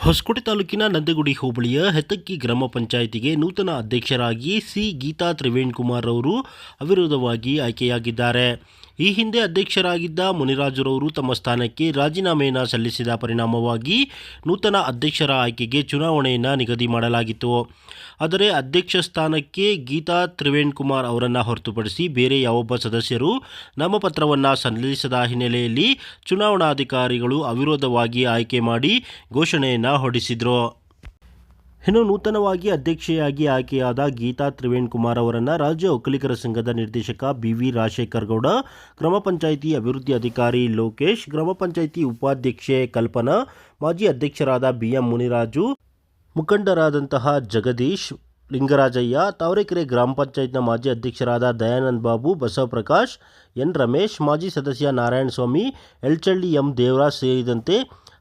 ಹೊಸಕೋಟೆ ತಾಲೂಕಿನ ನಂದಗುಡಿ ಹೋಬಳಿಯ ಹೆತಕ್ಕಿ ಗ್ರಾಮ ಪಂಚಾಯಿತಿಗೆ ನೂತನ ಅಧ್ಯಕ್ಷರಾಗಿ ಸಿ ಗೀತಾ ತ್ರಿವೇಣ್ ಕುಮಾರ್ ಅವರು ಅವಿರೋಧವಾಗಿ ಆಯ್ಕೆಯಾಗಿದ್ದಾರೆ. ಈ ಹಿಂದೆ ಅಧ್ಯಕ್ಷರಾಗಿದ್ದ ಮುನಿರಾಜುರವರು ತಮ್ಮ ಸ್ಥಾನಕ್ಕೆ ರಾಜೀನಾಮೆಯನ್ನು ಸಲ್ಲಿಸಿದ ಪರಿಣಾಮವಾಗಿ ನೂತನ ಅಧ್ಯಕ್ಷರ ಆಯ್ಕೆಗೆ ಚುನಾವಣೆಯನ್ನು ನಿಗದಿ ಮಾಡಲಾಗಿತ್ತು. ಆದರೆ ಅಧ್ಯಕ್ಷ ಸ್ಥಾನಕ್ಕೆ ಗೀತಾ ತ್ರಿವೇಣ್ ಕುಮಾರ್ ಅವರನ್ನು ಹೊರತುಪಡಿಸಿ ಬೇರೆ ಯಾವೊಬ್ಬ ಸದಸ್ಯರು ನಾಮಪತ್ರವನ್ನು ಸಲ್ಲಿಸದ ಹಿನ್ನೆಲೆಯಲ್ಲಿ ಚುನಾವಣಾಧಿಕಾರಿಗಳು ಅವಿರೋಧವಾಗಿ ಆಯ್ಕೆ ಮಾಡಿ ಘೋಷಣೆಯನ್ನು ಹೊರಡಿಸಿದರು. ಇನ್ನು ನೂತನವಾಗಿ ಅಧ್ಯಕ್ಷೆಯಾಗಿ ಆಯ್ಕೆಯಾದ ಗೀತಾ ತ್ರಿವೇಣ್ ಕುಮಾರ್ ಅವರನ್ನು ರಾಜ್ಯ ಒಕ್ಕಲಿಗರ ಸಂಘದ ನಿರ್ದೇಶಕ ಬಿ ವಿ ರಾಜಶೇಖರ್ ಗೌಡ ಗ್ರಾಮ ಪಂಚಾಯಿತಿ ಅಭಿವೃದ್ಧಿ ಅಧಿಕಾರಿ ಲೋಕೇಶ್, ಗ್ರಾಮ ಪಂಚಾಯಿತಿ ಉಪಾಧ್ಯಕ್ಷೆ ಕಲ್ಪನಾ, ಮಾಜಿ ಅಧ್ಯಕ್ಷರಾದ ಬಿ ಎಂ ಮುನಿರಾಜು, ಮುಖಂಡರಾದಂತಹ ಜಗದೀಶ್ ಲಿಂಗರಾಜಯ್ಯ, ತಾವರೆಕೆರೆ ಗ್ರಾಮ ಪಂಚಾಯತ್ನ ಮಾಜಿ ಅಧ್ಯಕ್ಷರಾದ ದಯಾನಂದ್ ಬಾಬು ಬಸವಪ್ರಕಾಶ್ ಎನ್ ರಮೇಶ್, ಮಾಜಿ ಸದಸ್ಯ ನಾರಾಯಣ ಸ್ವಾಮಿ ಎಲ್ಚಳ್ಳಿ ಎಂ ದೇವರಾಜ್ ಸೇರಿದಂತೆ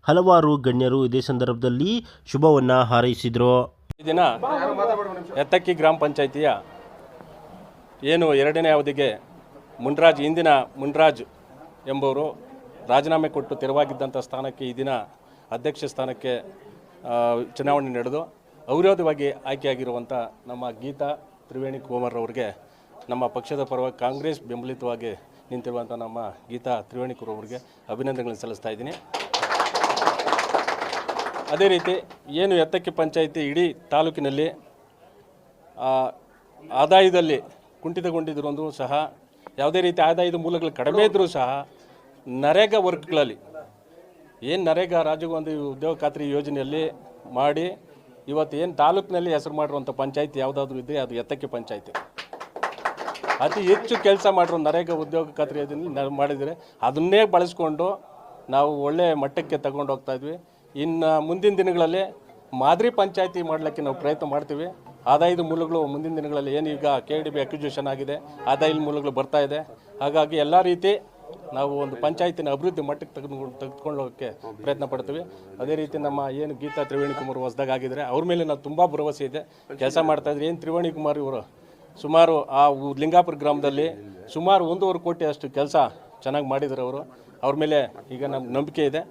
ಹಲವಾರು ಗಣ್ಯರು ಇದೇ ಸಂದರ್ಭದಲ್ಲಿ ಶುಭವನ್ನು ಹಾರೈಸಿದರು. ಈ ದಿನ ಎತ್ತಕ್ಕಿ ಗ್ರಾಮ ಪಂಚಾಯಿತಿಯ ಏನು ಎರಡನೇ ಅವಧಿಗೆ ಮುನ್ರಾಜ್, ಇಂದಿನ ಮುನ್ರಾಜ್ ಎಂಬವರು ರಾಜೀನಾಮೆ ಕೊಟ್ಟು ತೆರವಾಗಿದ್ದಂಥ ಸ್ಥಾನಕ್ಕೆ ಈ ದಿನ ಅಧ್ಯಕ್ಷ ಸ್ಥಾನಕ್ಕೆ ಚುನಾವಣೆ ನಡೆದು ಅವಿರೋಧವಾಗಿ ಆಯ್ಕೆಯಾಗಿರುವಂಥ ನಮ್ಮ ಗೀತಾ ತ್ರಿವೇಣಿ ಕುಮಾರ್ ಅವರಿಗೆ ನಮ್ಮ ಪಕ್ಷದ ಪರವಾಗಿ ಕಾಂಗ್ರೆಸ್ ಬೆಂಬಲಿತವಾಗಿ ನಿಂತಿರುವಂಥ ನಮ್ಮ ಗೀತಾ ತ್ರಿವೇಣಿ ಕುಮಾರ್ ಅವರಿಗೆ ಅಭಿನಂದನೆಗಳನ್ನು ಸಲ್ಲಿಸ್ತಾ ಇದ್ದೀನಿ. ಅದೇ ರೀತಿ ಏನು ಎತ್ತಕ್ಕೆ ಪಂಚಾಯಿತಿ ಇಡೀ ತಾಲೂಕಿನಲ್ಲಿ ಆದಾಯದಲ್ಲಿ ಕುಂಠಿತಗೊಂಡಿದ್ರು ಸಹ, ಯಾವುದೇ ರೀತಿ ಆದಾಯದ ಮೂಲಗಳು ಕಡಿಮೆ ಇದ್ದರೂ ಸಹ ನರೇಗಾ ವರ್ಕ್ಗಳಲ್ಲಿ, ಏನು ನರೇಗಾ ರಾಜೀವ್ ಗಾಂಧಿ ಉದ್ಯೋಗ ಖಾತ್ರಿ ಯೋಜನೆಯಲ್ಲಿ ಮಾಡಿ ಇವತ್ತು ಏನು ತಾಲೂಕಿನಲ್ಲಿ ಹೆಸರು ಮಾಡಿರುವಂಥ ಪಂಚಾಯಿತಿ ಯಾವುದಾದ್ರೂ ಇದ್ದರೆ ಅದು ಎತ್ತಕ್ಕೆ ಪಂಚಾಯತಿ. ಅತಿ ಹೆಚ್ಚು ಕೆಲಸ ಮಾಡಿರೋ ನರೇಗಾ ಉದ್ಯೋಗ ಖಾತ್ರಿ ನಾವು ಮಾಡಿದರೆ ಅದನ್ನೇ ಬಳಸ್ಕೊಂಡು ನಾವು ಒಳ್ಳೆಯ ಮಟ್ಟಕ್ಕೆ ತಗೊಂಡು ಹೋಗ್ತಾ ಇದ್ವಿ. ಇನ್ನು ಮುಂದಿನ ದಿನಗಳಲ್ಲಿ ಮಾದರಿ ಪಂಚಾಯತಿ ಮಾಡಲಿಕ್ಕೆ ನಾವು ಪ್ರಯತ್ನ ಮಾಡ್ತೀವಿ. ಆದಾಯದ ಮೂಲಗಳು ಮುಂದಿನ ದಿನಗಳಲ್ಲಿ ಏನು ಈಗ ಕೆ ಡಿ ಬಿ ಅಕ್ವಿಜೇಷನ್ ಆಗಿದೆ, ಆದಾಯದ ಮೂಲಗಳು ಬರ್ತಾ ಇದೆ. ಹಾಗಾಗಿ ಎಲ್ಲ ರೀತಿ ನಾವು ಒಂದು ಪಂಚಾಯತಿನ ಅಭಿವೃದ್ಧಿ ಮಟ್ಟಕ್ಕೆ ತೆಗೆದುಕೊಂಡು ತೆಗೆದುಕೊಳ್ಳೋಕ್ಕೆ ಪ್ರಯತ್ನ ಪಡ್ತೀವಿ. ಅದೇ ರೀತಿ ನಮ್ಮ ಏನು ಗೀತಾ ತ್ರಿವೇಣಿ ಕುಮಾರ್ ಹೊಸದಾಗ ಅವ್ರ ಮೇಲೆ ನಾವು ತುಂಬ ಭರವಸೆ ಇದೆ. ಕೆಲಸ ಮಾಡ್ತಾ ಇದ್ರೆ ಏನು ತ್ರಿವೇಣಿ ಕುಮಾರ್ ಇವರು, ಸುಮಾರು ಆ ಲಿಂಗಾಪುರ ಗ್ರಾಮದಲ್ಲಿ ಸುಮಾರು ಒಂದೂವರೆ ಕೋಟಿ ಅಷ್ಟು ಕೆಲಸ ಚೆನ್ನಾಗಿ ಮಾಡಿದ್ದಾರೆ ಅವರು. ಅವ್ರ ಮೇಲೆ ಈಗ ನಮ್ಮ ನಂಬಿಕೆ ಇದೆ.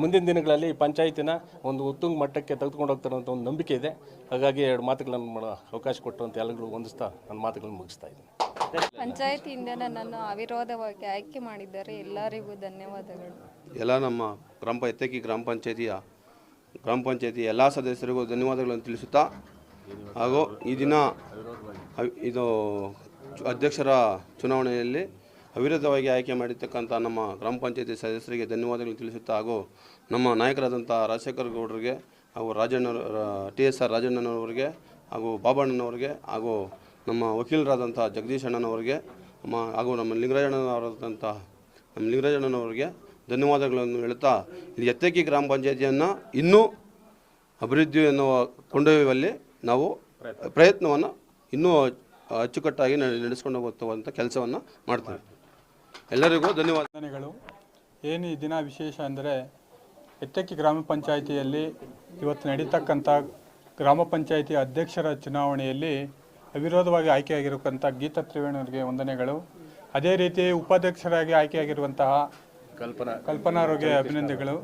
ಮುಂದಿನ ದಿನಗಳಲ್ಲಿ ಈ ಪಂಚಾಯತಿನ ಒಂದು ಉತ್ತುಂಗ ಮಟ್ಟಕ್ಕೆ ತೆಗೆದುಕೊಂಡು ಹೋಗ್ತಾರಂಥ ಅಂತ ಒಂದು ನಂಬಿಕೆ ಇದೆ. ಹಾಗಾಗಿ ಎರಡು ಮಾತುಗಳನ್ನು ಮಾಡೋ ಅವಕಾಶ ಕೊಟ್ಟಂತ ಅಂತ ಎಲ್ಲರಿಗೂ ಹೊಂದಿಸ್ತಾ ನನ್ನ ಮಾತುಗಳನ್ನು ಮುಗಿಸ್ತಾ ಇದ್ದೀನಿ. ಪಂಚಾಯತಿಯಿಂದ ನನ್ನನ್ನು ಅವಿರೋಧವಾಗಿ ಆಯ್ಕೆ ಮಾಡಿದ್ದಾರೆ. ಎಲ್ಲರಿಗೂ ಧನ್ಯವಾದಗಳು. ಎಲ್ಲ ನಮ್ಮ ಗ್ರಾಮ ಎತ್ತಕ್ಕಿ ಗ್ರಾಮ ಪಂಚಾಯತಿಯ ಗ್ರಾಮ ಪಂಚಾಯತಿ ಎಲ್ಲ ಸದಸ್ಯರಿಗೂ ಧನ್ಯವಾದಗಳನ್ನು ತಿಳಿಸುತ್ತಾ ಹಾಗೂ ಈ ದಿನ ಇದು ಅಧ್ಯಕ್ಷರ ಚುನಾವಣೆಯಲ್ಲಿ ಅವಿರೋಧವಾಗಿ ಆಯ್ಕೆ ಮಾಡಿರ್ತಕ್ಕಂಥ ನಮ್ಮ ಗ್ರಾಮ ಪಂಚಾಯತಿ ಸದಸ್ಯರಿಗೆ ಧನ್ಯವಾದಗಳು ತಿಳಿಸುತ್ತಾ ಹಾಗೂ ನಮ್ಮ ನಾಯಕರಾದಂಥ ರಾಜಶೇಖರ್ ಗೌಡರಿಗೆ ಹಾಗೂ ರಾಜಣ್ಣ ಟಿ ಎಸ್ ಆರ್ ರಾಜಣ್ಣನವರಿಗೆ ಹಾಗೂ ಬಾಬಣ್ಣನವರಿಗೆ ಹಾಗೂ ನಮ್ಮ ವಕೀಲರಾದಂಥ ಜಗದೀಶ್ ಅಣ್ಣನವರಿಗೆ, ನಮ್ಮ ಹಾಗೂ ನಮ್ಮ ಲಿಂಗರಾಜಣ್ಣನವರಾದಂಥ ನಮ್ಮ ಲಿಂಗರಾಜಣ್ಣನವರಿಗೆ ಧನ್ಯವಾದಗಳನ್ನು ಹೇಳುತ್ತಾ, ಇಲ್ಲಿ ಎತ್ತಕ್ಕಿ ಗ್ರಾಮ ಪಂಚಾಯತಿಯನ್ನು ಇನ್ನೂ ಅಭಿವೃದ್ಧಿಯನ್ನು ಕೊಂಡೊಯ್ಯುವಲ್ಲಿ ನಾವು ಪ್ರಯತ್ನವನ್ನು ಇನ್ನೂ ಅಚ್ಚುಕಟ್ಟಾಗಿ ನಡೆ- ನಡೆಸ್ಕೊಂಡು ಹೋಗುವಂಥ ಕೆಲಸವನ್ನು ಮಾಡ್ತೇವೆ. ಎಲ್ಲರಿಗೂ ಧನ್ಯವಾದಗಳು ಏನು ಈ ದಿನ ವಿಶೇಷ ಅಂದರೆ ಎತ್ತಕ್ಕಿ ಗ್ರಾಮ ಪಂಚಾಯಿತಿಯಲ್ಲಿ ಇವತ್ತು ನಡೀತಕ್ಕಂಥ ಗ್ರಾಮ ಪಂಚಾಯಿತಿ ಅಧ್ಯಕ್ಷರ ಚುನಾವಣೆಯಲ್ಲಿ ಅವಿರೋಧವಾಗಿ ಆಯ್ಕೆಯಾಗಿರತಕ್ಕಂಥ ಗೀತಾ ತ್ರಿವೇಣಿಯವರಿಗೆ ವಂದನೆಗಳು. ಅದೇ ರೀತಿ ಉಪಾಧ್ಯಕ್ಷರಾಗಿ ಆಯ್ಕೆಯಾಗಿರುವಂತಹ ಕಲ್ಪನಾ ಕಲ್ಪನಾರೋಗ್ಯ ಅಭಿನಂದನೆಗಳು.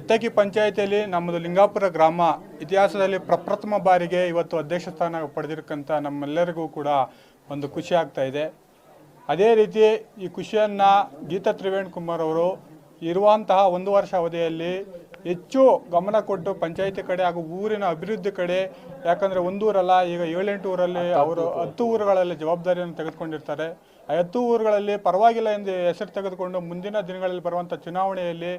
ಎತ್ತಕ್ಕಿ ಪಂಚಾಯಿತಿಯಲ್ಲಿ ನಮ್ಮದು ಲಿಂಗಾಪುರ ಗ್ರಾಮ ಇತಿಹಾಸದಲ್ಲಿ ಪ್ರಪ್ರಥಮ ಬಾರಿಗೆ ಇವತ್ತು ಅಧ್ಯಕ್ಷ ಸ್ಥಾನ ಪಡೆದಿರಕ್ಕಂಥ ನಮ್ಮೆಲ್ಲರಿಗೂ ಕೂಡ ಒಂದು ಖುಷಿ ಆಗ್ತಾ ಇದೆ. ಅದೇ ರೀತಿ ಈ ಖುಷಿಯನ್ನು ಗೀತಾ ತ್ರಿವೇಣ್ ಕುಮಾರ್ ಅವರು ಇರುವಂತಹ ಒಂದು ವರ್ಷ ಅವಧಿಯಲ್ಲಿ ಹೆಚ್ಚು ಗಮನ ಕೊಟ್ಟು ಪಂಚಾಯಿತಿ ಕಡೆ ಹಾಗೂ ಊರಿನ ಅಭಿವೃದ್ಧಿ ಕಡೆ ಯಾಕಂದರೆ ಒಂದೂರಲ್ಲ ಈಗ ಏಳೆಂಟು ಊರಲ್ಲಿ ಅವರು ಹತ್ತು ಊರುಗಳಲ್ಲಿ ಜವಾಬ್ದಾರಿಯನ್ನು ತೆಗೆದುಕೊಂಡಿರ್ತಾರೆ. ಆ ಹತ್ತು ಊರುಗಳಲ್ಲಿ ಪರವಾಗಿಲ್ಲ ಎಂದು ಹೆಸರು ತೆಗೆದುಕೊಂಡು ಮುಂದಿನ ದಿನಗಳಲ್ಲಿ ಬರುವಂಥ ಚುನಾವಣೆಯಲ್ಲಿ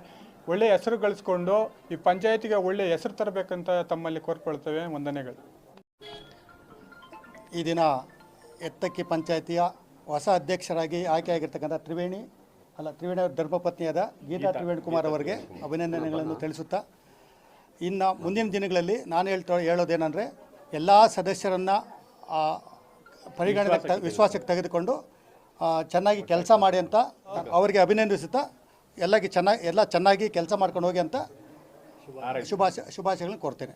ಒಳ್ಳೆಯ ಹೆಸರು ಗಳಿಸ್ಕೊಂಡು ಈ ಪಂಚಾಯತಿಗೆ ಒಳ್ಳೆಯ ಹೆಸರು ತರಬೇಕಂತ ತಮ್ಮಲ್ಲಿ ಕೋರ್ಕೊಳ್ತೇವೆ ವಂದನೆಗಳು. ಈ ದಿನ ಎತ್ತಕ್ಕಿ ಪಂಚಾಯತಿಯ ಹೊಸ ಅಧ್ಯಕ್ಷರಾಗಿ ಆಯ್ಕೆಯಾಗಿರ್ತಕ್ಕಂಥ ತ್ರಿವೇಣಿ ಅಲ್ಲ ತ್ರಿವೇಣಿ ಅವರ ಧರ್ಮಪತ್ನಿಯಾದ ಗೀತಾ ತ್ರಿವೇಣಿ ಕುಮಾರ್ ಅವರಿಗೆ ಅಭಿನಂದನೆಗಳನ್ನು ತಿಳಿಸುತ್ತಾ ಇನ್ನು ಮುಂದಿನ ದಿನಗಳಲ್ಲಿ ನಾನು ಹೇಳ್ತಾ ಹೇಳೋದೇನೆಂದರೆ ಎಲ್ಲ ಸದಸ್ಯರನ್ನು ಪರಿಗಣನೆ ತ- ವಿಶ್ವಾಸಕ್ಕೆ ತೆಗೆದುಕೊಂಡು ಚೆನ್ನಾಗಿ ಕೆಲಸ ಮಾಡಿ ಅಂತ ಅವರಿಗೆ ಅಭಿನಂದಿಸುತ್ತಾ ಎಲ್ಲಕ್ಕೆ ಚೆನ್ನಾಗಿ ಎಲ್ಲ ಚೆನ್ನಾಗಿ ಕೆಲಸ ಮಾಡ್ಕೊಂಡು ಹೋಗಿ ಅಂತ ಶುಭಾಶಯ ಶುಭಾಶಯಗಳನ್ನು ಕೋರ್ತೇನೆ.